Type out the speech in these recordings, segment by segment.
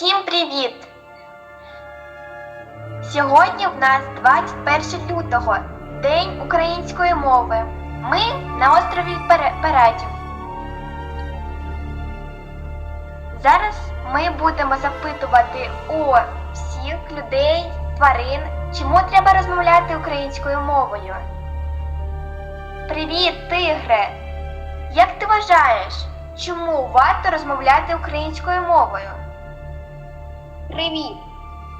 Привіт! Сьогодні в нас 21 лютого, День української мови. Ми на острові Пере- Перетів. Зараз ми будемо запитувати у всіх людей, тварин, чому треба розмовляти українською мовою. Привіт, тигре! Як ти вважаєш, чому варто розмовляти українською мовою? Привіт!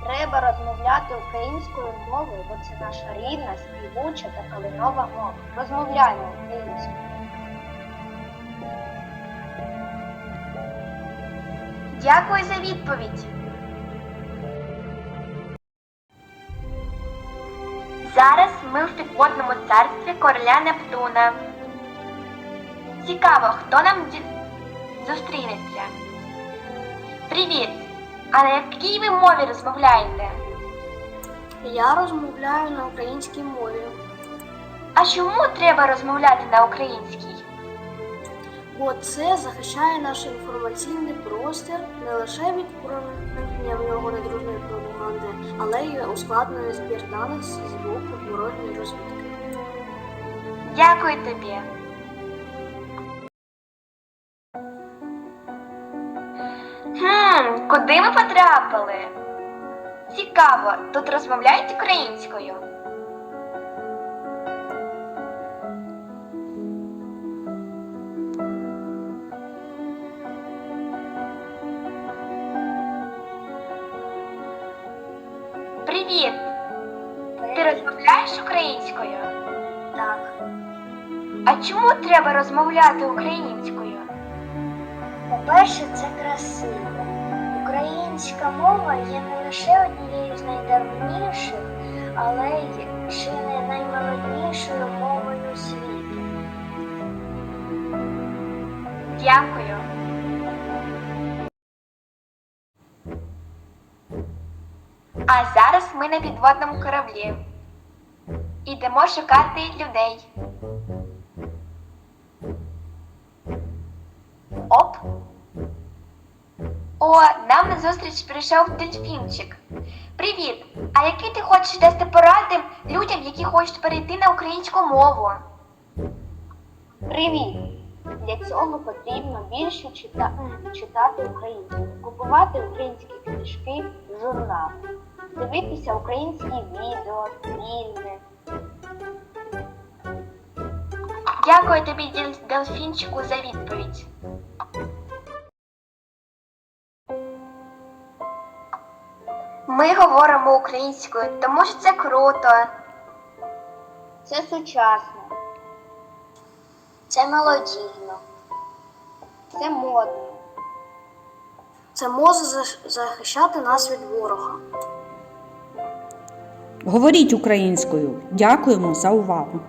Треба розмовляти українською мовою, бо це наша рідна, співуча та калинова мова. Розмовляємо українською. Дякую за відповідь. Зараз ми в підводному царстві короля Нептуна. Цікаво, хто нам зустрінеться. Привіт! А на якій ви мові розмовляєте? Я розмовляю на українській мові, А чому треба розмовляти на українській? бо це захищає наш інформаційний простір не лише від проникнення в нього недружної пропаганди, але й ускладнює збір даних з боку ворожої розвідки. Дякую тобі. Куди ми потрапили? Цікаво, тут розмовляють українською. Привіт! Ти розмовляєш українською? Так. А чому треба розмовляти українською? По-перше, це красиво. Українська мова є не лише однією з найдавніших, але й чи не наймолоднішою мовою світу. Дякую. А зараз ми на підводному кораблі. Ідемо шукати людей. Оп. О, нам на зустріч прийшов дельфінчик. Привіт! А які ти хочеш дати поради людям, які хочуть перейти на українську мову? Привіт! Для цього потрібно більше чита... читати українською, купувати українські книжки, журнали, дивитися українські відео, фільми. Дякую тобі, дельфінчику, за відповідь. Ми говоримо українською, тому що це круто. Це сучасно. Це мелодійно. Це модно. Це може захищати нас від ворога. Говоріть українською. Дякуємо за увагу.